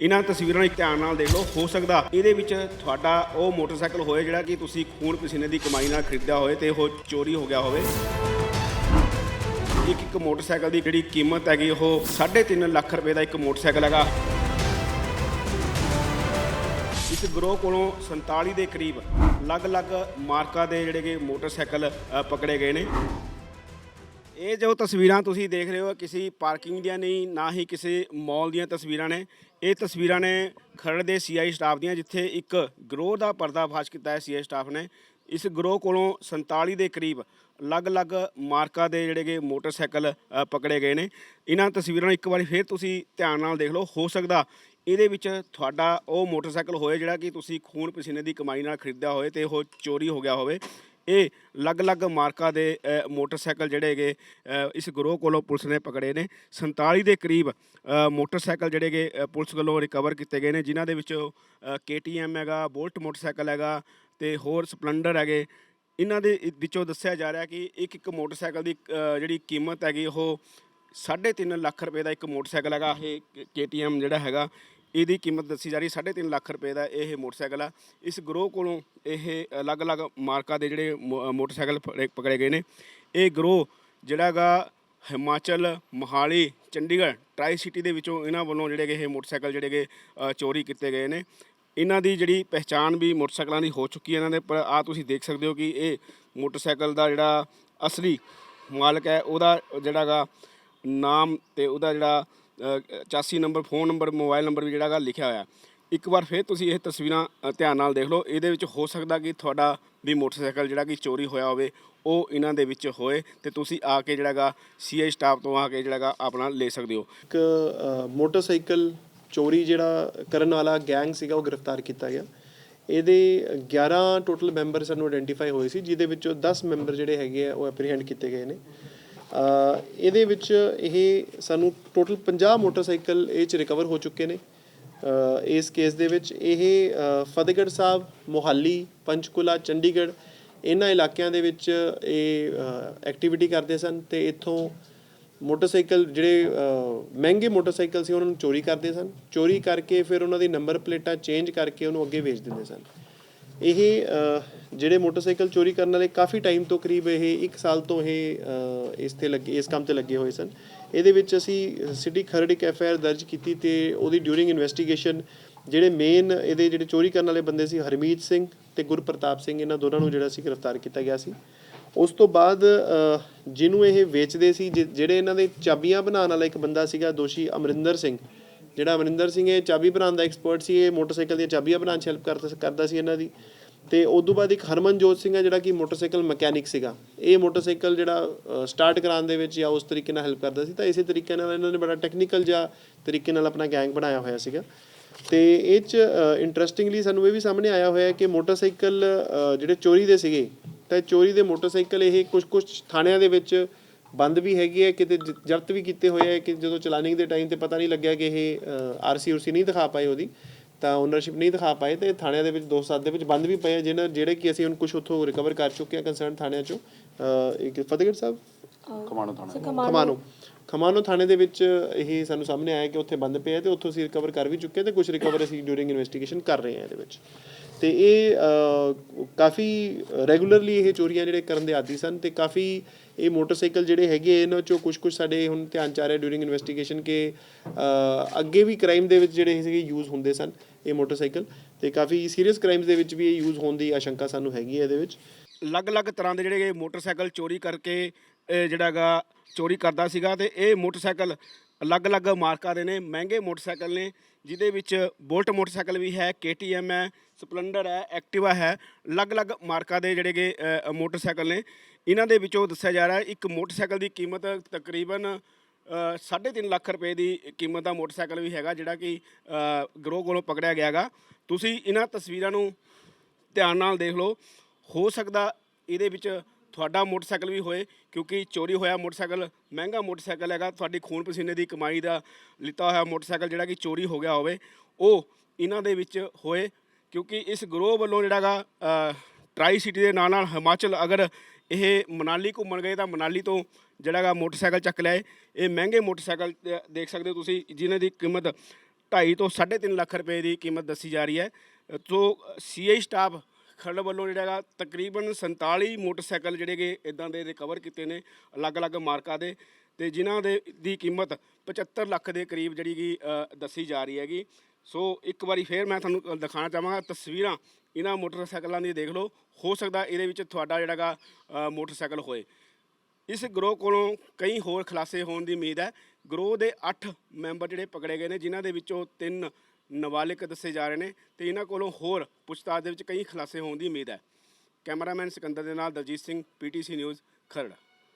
ਇਹਨਾਂ ਤਸਵੀਰਾਂ ਨੂੰ ਧਿਆਨ ਨਾਲ ਦੇਖ ਲਓ, ਹੋ ਸਕਦਾ ਇਹਦੇ ਵਿੱਚ ਤੁਹਾਡਾ ਉਹ ਮੋਟਰਸਾਈਕਲ ਹੋਏ ਜਿਹੜਾ ਕਿ ਤੁਸੀਂ ਖੂਨ ਪਸੀਨੇ ਦੀ ਕਮਾਈ ਨਾਲ ਖਰੀਦਿਆ ਹੋਵੇ ਤੇ ਉਹ ਚੋਰੀ ਹੋ ਗਿਆ ਹੋਵੇ। ਇੱਕ ਇੱਕ ਮੋਟਰਸਾਈਕਲ ਦੀ ਜਿਹੜੀ ਕੀਮਤ ਹੈਗੀ, ਉਹ 3.5 ਲੱਖ ਰੁਪਏ ਦਾ ਇੱਕ ਮੋਟਰਸਾਈਕਲ ਹੈਗਾ। ਇਸ ਗਰੋਹ ਕੋਲੋਂ 47 ਦੇ ਕਰੀਬ ਅਲੱਗ-ਅਲੱਗ ਮਾਰਕਾ ਦੇ ਜਿਹੜੇ ਕਿ ਮੋਟਰਸਾਈਕਲ ਪਕੜੇ ਗਏ ਨੇ। ਇਹ ਜੋ ਤਸਵੀਰਾਂ ਤੁਸੀਂ ਦੇਖ ਰਹੇ ਹੋ ਕਿਸੇ ਪਾਰਕਿੰਗ ਦੀਆਂ ਨਹੀਂ, ਨਾ ਹੀ ਕਿਸੇ ਮਾਲ ਦੀਆਂ ਤਸਵੀਰਾਂ ਨੇ। ਇਹ ਤਸਵੀਰਾਂ ਨੇ ਖਰੜ ਦੇ ਸੀਆਈ ਸਟਾਫ ਦੀਆਂ, ਜਿੱਥੇ ਇੱਕ ਗਰੋਹ ਦਾ ਪਰਦਾਫਾਸ਼ ਕੀਤਾ ਹੈ ਸੀਆਈ ਸਟਾਫ ਨੇ। ਇਸ ਗਰੋਹ ਕੋਲੋਂ 47 ਦੇ ਕਰੀਬ ਅਲੱਗ-ਅਲੱਗ ਮਾਰਕਾ ਦੇ ਜਿਹੜੇ ਕਿ ਮੋਟਰਸਾਈਕਲ ਪਕੜੇ ਗਏ ਨੇ। ਇਹਨਾਂ ਤਸਵੀਰਾਂ ਨੂੰ ਇੱਕ ਵਾਰੀ ਫੇਰ ਤੁਸੀਂ ਧਿਆਨ ਨਾਲ ਦੇਖ ਲਓ। ਹੋ ਸਕਦਾ ਇਹਦੇ ਵਿੱਚ ਤੁਹਾਡਾ ਉਹ ਮੋਟਰਸਾਈਕਲ ਹੋਏ, ਜਿਹੜਾ ਕਿ ਤੁਸੀਂ ਖੂਨ ਪਸੀਨੇ ਦੀ ਕਮਾਈ ਨਾਲ ਖਰੀਦਿਆ ਹੋਵੇ ਤੇ ਉਹ ਚੋਰੀ ਹੋ ਗਿਆ ਹੋਵੇ। ਇਹ ਅਲੱਗ-ਅਲੱਗ ਮਾਰਕਾ ਦੇ ਮੋਟਰਸਾਈਕਲ ਜਿਹੜੇ ਹੈਗੇ ਇਸ ਗਰੋਹ ਕੋਲੋਂ ਪੁਲਿਸ ਨੇ ਪਕੜੇ ਨੇ। 47 ਦੇ ਕਰੀਬ ਮੋਟਰਸਾਈਕਲ ਜਿਹੜੇ ਹੈਗੇ ਪੁਲਿਸ ਵੱਲੋਂ ਰਿਕਵਰ ਕੀਤੇ ਗਏ ਨੇ, ਜਿਨ੍ਹਾਂ ਦੇ ਵਿੱਚੋਂ KTM ਹੈਗਾ ਬੋਲਟ ਮੋਟਰਸਾਈਕਲ ਹੈਗਾ ਤੇ ਹੋਰ ਸਪਲੈਂਡਰ ਹੈਗੇ। ਇਹਨਾਂ ਦੇ ਵਿੱਚੋਂ ਦੱਸਿਆ ਜਾ ਰਿਹਾ ਕਿ ਇੱਕ ਇੱਕ ਮੋਟਰਸਾਈਕਲ ਦੀ ਜਿਹੜੀ ਕੀਮਤ ਹੈਗੀ, ਉਹ 3.5 ਲੱਖ ਰੁਪਏ ਦਾ ਇੱਕ ਮੋਟਰਸਾਈਕਲ ਹੈਗਾ, ਇਹ KTM ਜਿਹੜਾ ਹੈਗਾ। ਇਹਦੀ ਕੀਮਤ ਦੱਸੀ ਜਾ ਰਹੀ 3.5 ਲੱਖ ਰੁਪਏ ਦਾ ਇਹ ਮੋਟਰਸਾਈਕਲ ਆ। ਇਸ ਗਰੋਹ ਕੋਲੋਂ ਇਹ ਅਲੱਗ-ਅਲੱਗ ਮਾਰਕਾ ਦੇ ਜਿਹੜੇ ਮੋ- ਮੋਟਰਸਾਈਕਲ ਫੜੇ- ਪਕੜੇ ਗਏ ਨੇ। ਇਹ ਗਰੋਹ ਜਿਹੜਾ ਹੈਗਾ ਹਿਮਾਚਲ, ਮੋਹਾਲੀ, ਚੰਡੀਗੜ੍ਹ ਟਰਾਈ ਸਿਟੀ ਦੇ ਵਿੱਚੋਂ ਇਹਨਾਂ ਵੱਲੋਂ ਜਿਹੜੇ ਗਏ ਇਹ ਮੋਟਰਸਾਈਕਲ ਜਿਹੜੇ ਕਿ ਚੋਰੀ ਕੀਤੇ ਗਏ ਨੇ। ਇਹਨਾਂ ਦੀ ਜਿਹੜੀ ਪਹਿਚਾਣ ਵੀ ਮੋਟਰਸਾਈਕਲਾਂ ਦੀ ਹੋ ਚੁੱਕੀ ਹੈ ਇਹਨਾਂ ਦੇ, ਪਰ ਆ ਤੁਸੀਂ ਦੇਖ ਸਕਦੇ ਹੋ ਕਿ ਇਹ ਮੋਟਰਸਾਈਕਲ ਦਾ ਜਿਹੜਾ ਅਸਲੀ ਮਾਲਕ ਹੈ, ਉਹਦਾ ਜਿਹੜਾਗਾ ਨਾਮ ਤੇ ਉਹਦਾ ਜਿਹੜਾ 84 number, phone number, mobile number ਵੀ ਜਿਹੜਾਗਾ ਲਿਖਿਆ ਹੋਇਆ। ਇੱਕ ਵਾਰ ਫਿਰ ਤੁਸੀਂ ਇਹ ਤਸਵੀਰਾਂ ਧਿਆਨ ਨਾਲ ਦੇਖ ਲਓ। ਇਹਦੇ ਵਿੱਚ ਹੋ ਸਕਦਾ ਕਿ ਤੁਹਾਡਾ ਵੀ ਮੋਟਰਸਾਈਕਲ ਜਿਹੜਾ ਕਿ ਚੋਰੀ ਹੋਇਆ ਹੋਵੇ, ਉਹ ਇਹਨਾਂ ਦੇ ਵਿੱਚ ਹੋਏ ਤੇ ਤੁਸੀਂ ਆ ਕੇ ਜਿਹੜਾਗਾ ਸੀਆਈ ਸਟਾਫ ਤੋਂ ਆ ਕੇ ਜਿਹੜਾਗਾ ਆਪਣਾ ਲੈ ਸਕਦੇ ਹੋ। ਇੱਕ ਮੋਟਰਸਾਈਕਲ ਚੋਰੀ ਜਿਹੜਾ ਕਰਨ ਵਾਲਾ ਗੈਂਗ ਸੀਗਾ, ਉਹ ਗ੍ਰਿਫਤਾਰ ਕੀਤਾ ਗਿਆ। ਇਹਦੇ 11 ਟੋਟਲ ਮੈਂਬਰ ਸਾਨੂੰ ਆਇਡੈਂਟੀਫਾਈ ਹੋਏ ਸੀ, ਜਿਹਦੇ ਵਿੱਚੋਂ 10 ਮੈਂਬਰ ਜਿਹੜੇ ਹੈਗੇ ਆ, ਉਹ ਐਪਰੀਹੈਂਡ ਕੀਤੇ ਗਏ ਨੇ। ਇਹਦੇ ਵਿੱਚ ਇਹ ਸਾਨੂੰ ਟੋਟਲ 50 ਮੋਟਰਸਾਈਕਲ ਇਹ ਚ ਰਿਕਵਰ ਹੋ ਚੁੱਕੇ ਨੇ। ਇਸ ਕੇਸ ਦੇ ਵਿੱਚ ਇਹ ਫਤਿਹਗੜ੍ਹ ਸਾਹਿਬ, ਮੋਹਾਲੀ, ਪੰਚਕੂਲਾ, ਚੰਡੀਗੜ੍ਹ ਇਹਨਾਂ ਇਲਾਕਿਆਂ ਦੇ ਵਿੱਚ ਇਹ ਐਕਟੀਵਿਟੀ ਕਰਦੇ ਸਨ ਤੇ ਇੱਥੋਂ ਮੋਟਰਸਾਈਕਲ ਜਿਹੜੇ ਮਹਿੰਗੇ ਮੋਟਰਸਾਈਕਲ ਸੀ ਉਹਨਾਂ ਨੂੰ ਚੋਰੀ ਕਰਦੇ ਸਨ। ਚੋਰੀ ਕਰਕੇ ਫਿਰ ਉਹਨਾਂ ਦੀ ਨੰਬਰ ਪਲੇਟਾਂ ਚੇਂਜ ਕਰਕੇ ਉਹਨੂੰ ਅੱਗੇ ਵੇਚ ਦਿੰਦੇ ਸਨ। ਇਹ ਜਿਹੜੇ ਮੋਟਰਸਾਈਕਲ ਚੋਰੀ ਕਰਨ ਵਾਲੇ ਕਾਫੀ ਟਾਈਮ ਤੋਂ ਕਰੀਬ ਇਹ 1 ਸਾਲ ਤੋਂ ਇਹ ਇਸ ਤੇ ਲੱਗੇ, ਇਸ ਕੰਮ ਤੇ ਲੱਗੇ ਹੋਏ ਸਨ। ਇਹਦੇ ਵਿੱਚ ਅਸੀਂ ਸਿਟੀ ਖਰੜ ਇੱਕ ਐਫ ਆਈ ਆਰ ਦਰਜ ਕੀਤੀ ਤੇ ਉਹਦੀ ਡਿਊਰਿੰਗ ਇਨਵੈਸਟੀਗੇਸ਼ਨ ਜਿਹੜੇ ਮੇਨ ਇਹਦੇ ਜਿਹੜੇ ਚੋਰੀ ਕਰਨ ਵਾਲੇ ਬੰਦੇ ਸੀ ਹਰਮੀਤ ਸਿੰਘ ਤੇ ਗੁਰਪ੍ਰਤਾਪ ਸਿੰਘ, ਇਹਨਾਂ ਦੋਨਾਂ ਨੂੰ ਜਿਹੜਾ ਸੀ ਗ੍ਰਿਫਤਾਰ ਕੀਤਾ ਗਿਆ ਸੀ। ਉਸ ਤੋਂ ਬਾਅਦ ਜਿਹਨੂੰ ਇਹ ਵੇਚਦੇ ਸੀ, ਜਿ- ਜਿਹੜੇ ਇਹਨਾਂ ਦੇ ਚਾਬੀਆਂ ਬਣਾਉਣ ਵਾਲਾ ਇੱਕ ਬੰਦਾ ਸੀਗਾ ਦੋਸ਼ੀ ਅਮਰਿੰਦਰ ਸਿੰਘ ਜਿਹੜਾ ਅਮਰਿੰਦਰ ਸਿੰਘ ਇਹ ਚਾਬੀ ਬਣਾਉਣ ਦਾ ਐਕਸਪਰਟ ਸੀ, ਇਹ ਮੋਟਰਸਾਈਕਲ ਦੀਆਂ ਚਾਬੀਆਂ ਬਣਾਉਣ 'ਚ ਹੈਲਪ ਕਰਦਾ ਕਰਦਾ ਸੀ ਇਹਨਾਂ ਦੀ। ਤੇ ਉਸ ਤੋਂ ਬਾਅਦ ਇੱਕ ਹਰਮਨਜੋਤ ਸਿੰਘ ਹੈ ਜਿਹੜਾ ਕਿ ਮੋਟਰਸਾਈਕਲ ਮਕੈਨਿਕ ਸੀਗਾ। ਇਹ ਮੋਟਰਸਾਈਕਲ ਜਿਹੜਾ ਸਟਾਰਟ ਕਰਾਉਣ ਦੇ ਵਿੱਚ ਜਾਂ ਉਸ ਤਰੀਕੇ ਨਾਲ ਹੈਲਪ ਕਰਦਾ ਸੀ, ਤਾਂ ਇਸੇ ਤਰੀਕੇ ਨਾਲ ਇਹਨਾਂ ਨੇ ਬੜਾ ਟੈਕਨੀਕਲ ਜਿਹਾ ਤਰੀਕੇ ਨਾਲ ਆਪਣਾ ਗੈਂਗ ਬਣਾਇਆ ਹੋਇਆ ਸੀਗਾ। ਤੇ ਇਹ ਚ ਇੰਟਰਸਟਿੰਗਲੀ ਸਾਨੂੰ ਇਹ ਵੀ ਸਾਹਮਣੇ ਆਇਆ ਹੋਇਆ ਕਿ ਮੋਟਰਸਾਈਕਲ ਜਿਹੜੇ ਚੋਰੀ ਦੇ ਸੀਗੇ, ਤਾਂ ਚੋਰੀ ਦੇ ਮੋਟਰਸਾਈਕਲ ਇਹ ਕੁਝ ਕੁਝ ਥਾਣਿਆਂ ਦੇ ਵਿੱਚ ਬੰਦ ਵੀ ਹੈਗੇ ਆ ਕਿਤੇ ਜ਼ਬਤ ਵੀ ਕੀਤੇ ਹੋਏ ਆ ਕਿ ਜਦੋਂ ਚਲਾਨਿੰਗ ਦੇ ਟਾਈਮ ਤੇ ਪਤਾ ਨਹੀਂ ਲੱਗਿਆ ਕਿ ਇਹ ਆਰਸੀ ਉਰਸੀ ਨਹੀਂ ਦਿਖਾ ਪਾਏ ਉਹਦੀ ਤਾਂ ਓਨਰਸ਼ਿਪ ਨਹੀਂ ਦਿਖਾ ਪਾਏ ਤੇ ਥਾਣਿਆਂ ਦੇ ਵਿੱਚ ਦੋ ਸਾਲ ਦੇ ਵਿੱਚ ਬੰਦ ਵੀ ਪਏ ਜਿਹਨਾਂ ਜਿਹੜੇ ਕਿ ਅਸੀਂ ਹੁਣ ਕੁਝ ਉੱਥੋਂ ਰਿਕਵਰ ਕਰ ਚੁੱਕੇ ਆ ਕੰਸਰਨ ਥਾਣਿਆਂ ਚੋਂ ਇੱਕ ਫਤਿਹਗੜ੍ਹ ਸਾਹਿਬ? ਖਮਾਨੋ ਖਮਾਨੋ ਥਾਣੇ। ਦੇ ਵਿੱਚ ਇਹ ਸਾਨੂੰ ਸਾਹਮਣੇ ਆਇਆ ਕਿ ਉੱਥੇ ਬੰਦ ਪਿਆ ਹੈ ਤੇ ਉੱਥੋਂ ਅਸੀਂ ਰਿਕਵਰ ਕਰ ਵੀ ਚੁੱਕੇ ਹਾਂ ਤੇ ਕੁਝ ਰਿਕਵਰ ਅਸੀਂ ਡਿਊਰਿੰਗ ਇਨਵੈਸਟੀਗੇਸ਼ਨ ਕਰ ਰਹੇ ਹਾਂ ਇਹਦੇ ਵਿੱਚ। ਅਤੇ ਇਹ ਕਾਫੀ ਰੈਗੂਲਰਲੀ ਇਹ ਚੋਰੀਆਂ ਜਿਹੜੇ ਕਰਨ ਦੇ ਆਦੀ ਸਨ ਅਤੇ ਕਾਫੀ ਇਹ ਮੋਟਰਸਾਈਕਲ ਜਿਹੜੇ ਹੈਗੇ ਇਹਨਾਂ ਚੋਂ ਕੁਝ ਕੁਝ ਸਾਡੇ ਹੁਣ ਧਿਆਨ ਚ ਆ ਰਿਹਾ ਡਿਊਰਿੰਗ ਇਨਵੈਸਟੀਗੇਸ਼ਨ ਕਿ ਅੱਗੇ ਵੀ ਕ੍ਰਾਈਮ ਦੇ ਵਿੱਚ ਜਿਹੜੇ ਸੀਗੇ ਯੂਜ਼ ਹੁੰਦੇ ਸਨ ਇਹ ਮੋਟਰਸਾਈਕਲ ਤੇ ਕਾਫੀ ਸੀਰੀਅਸ ਕ੍ਰਾਈਮਸ ਦੇ ਵਿੱਚ ਵੀ ਇਹ ਯੂਜ਼ ਹੋਣ ਦੀ ਆਸ਼ੰਕਾ ਸਾਨੂੰ ਹੈਗੀ ਹੈ ਇਹਦੇ ਵਿੱਚ। ਅਲੱਗ-ਅਲੱਗ ਤਰ੍ਹਾਂ ਦੇ ਜਿਹੜੇ ਮੋਟਰਸਾਈਕਲ ਚੋਰੀ ਕਰਕੇ, ਇਹ ਜਿਹੜਾਗਾ ਚੋਰੀ ਕਰਦਾ ਸੀਗਾ ਤੇ ਇਹ ਮੋਟਰਸਾਈਕਲ ਅਲੱਗ-ਅਲੱਗ ਮਾਰਕਾ ਦੇ ਨੇ ਮਹਿੰਗੇ ਮੋਟਰਸਾਈਕਲ ਨੇ ਜਿਹਦੇ ਵਿੱਚ ਬੋਲਟ ਮੋਟਰਸਾਈਕਲ ਵੀ ਹੈ KTM ਹੈ ਸਪਲੈਂਡਰ ਹੈ ਐਕਟਿਵਾ ਹੈ ਅਲੱਗ-ਅਲੱਗ ਮਾਰਕਾ ਦੇ ਜਿਹੜੇ ਕਿ ਮੋਟਰਸਾਈਕਲ ਨੇ। ਇਹਨਾਂ ਦੇ ਵਿੱਚੋਂ ਦੱਸਿਆ ਜਾ ਰਿਹਾ ਇੱਕ ਮੋਟਰਸਾਈਕਲ ਦੀ ਕੀਮਤ ਤਕਰੀਬਨ ਅ, ਸਾਢੇ ਤਿੰਨ ਲੱਖ ਰੁਪਏ ਦੀ ਕੀਮਤ ਦਾ ਮੋਟਰਸਾਈਕਲ ਵੀ ਹੈਗਾ ਜਿਹੜਾ ਕਿ ਗਰੋਹ ਕੋਲੋਂ ਪਕੜਿਆ ਗਿਆ ਹੈਗਾ। ਤੁਸੀਂ ਇਹਨਾਂ ਤਸਵੀਰਾਂ ਨੂੰ ਧਿਆਨ ਨਾਲ ਦੇਖ ਲਓ। ਹੋ ਸਕਦਾ ਇਹਦੇ ਵਿੱਚ ਤੁਹਾਡਾ ਮੋਟਰਸਾਈਕਲ ਵੀ ਹੋਏ, ਕਿਉਂਕਿ ਚੋਰੀ ਹੋਇਆ ਮੋਟਰਸਾਈਕਲ, ਮਹਿੰਗਾ ਮੋਟਰਸਾਈਕਲ ਹੈਗਾ, ਤੁਹਾਡੀ ਖੂਨ ਪਸੀਨੇ ਦੀ ਕਮਾਈ ਦਾ ਲਿੱਤਾ ਹੋਇਆ ਮੋਟਰਸਾਈਕਲ ਜਿਹੜਾ ਕਿ ਚੋਰੀ ਹੋ ਗਿਆ ਹੋਵੇ, ਉਹ ਇਹਨਾਂ ਦੇ ਵਿੱਚ ਹੋਏ, ਕਿਉਂਕਿ ਇਸ ਗਰੋਹ ਵੱਲੋਂ ਜਿਹੜਾਗਾ ਟਰਾਈ ਸਿਟੀ ਦੇ ਨਾਲ ਨਾਲ ਹਿਮਾਚਲ ਅਗਰ ਇਹ ਮਨਾਲੀ ਘੁੰਮਣ ਗਏ ਤਾਂ ਮਨਾਲੀ ਤੋਂ ਜਿਹੜਾਗਾ ਮੋਟਰਸਾਈਕਲ ਚੱਕ ਲਿਆਏ। ਇਹ ਮਹਿੰਗੇ ਮੋਟਰਸਾਈਕਲ ਦੇਖ ਸਕਦੇ ਹੋ ਤੁਸੀਂ, ਜਿਨ੍ਹਾਂ ਦੀ ਕੀਮਤ 2.5 ਤੋਂ 3.5 ਲੱਖ ਰੁਪਏ ਦੀ ਕੀਮਤ ਦੱਸੀ ਜਾ ਰਹੀ ਹੈ। ਤੋਂ ਸੀਆਈ ਸਟਾਫ ਖਰੜ ਵੱਲੋਂ ਜਿਹੜਾ ਹੈਗਾ ਤਕਰੀਬਨ 47 ਮੋਟਰਸਾਈਕਲ ਜਿਹੜੇ ਕਿ ਇਦਾਂ ਦੇ ਰਿਕਵਰ ਕੀਤੇ ਨੇ ਅਲੱਗ-ਅਲੱਗ ਮਾਰਕਾ ਦੇ ਤੇ ਜਿਨ੍ਹਾਂ ਦੇ ਦੀ ਕੀਮਤ 75 ਲੱਖ ਦੇ ਕਰੀਬ ਜਿਹੜੀ ਕਿ ਦੱਸੀ ਜਾ ਰਹੀ ਹੈਗੀ। ਸੋ ਇੱਕ ਵਾਰੀ ਫੇਰ ਮੈਂ ਤੁਹਾਨੂੰ ਅ, ਦਿਖਾਉਣਾ ਚਾਹਾਂਗਾ ਤਸਵੀਰਾਂ। ਇਹਨਾਂ ਮੋਟਰਸਾਈਕਲਾਂ ਦੀ ਦੇਖ ਲਓ ਹੋ ਸਕਦਾ ਇਹਦੇ ਵਿੱਚ ਤੁਹਾਡਾ ਜਿਹੜਾ ਗਾ ਮੋਟਰਸਾਈਕਲ ਹੋਏ। ਇਸ ਗਰੋਹ ਕੋਲੋਂ ਕਈ ਹੋਰ ਖੁਲਾਸੇ ਹੋਣ ਦੀ ਉਮੀਦ ਹੈ। ਗਰੋਹ ਦੇ 8 ਮੈਂਬਰ ਜਿਹੜੇ ਪਕੜੇ ਗਏ ਨੇ, ਜਿਨ੍ਹਾਂ ਦੇ ਵਿੱਚੋਂ ਤਿੰਨ ਨਾਬਾਲਿਗ ਦੱਸੇ ਜਾ ਰਹੇ ਨੇ ਤੇ ਇਹਨਾਂ ਕੋਲੋਂ ਹੋਰ ਪੁੱਛਤਾਛ ਦੇ ਵਿੱਚ ਕਈ ਖੁਲਾਸੇ ਹੋਣ ਦੀ ਉਮੀਦ ਹੈ। ਕੈਮਰਾਮੈਨ ਸਿਕੰਦਰ ਦੇ ਨਾਲ ਦਲਜੀਤ ਸਿੰਘ, ਪੀਟੀਸੀ ਨਿਊਜ਼, ਖਰੜ।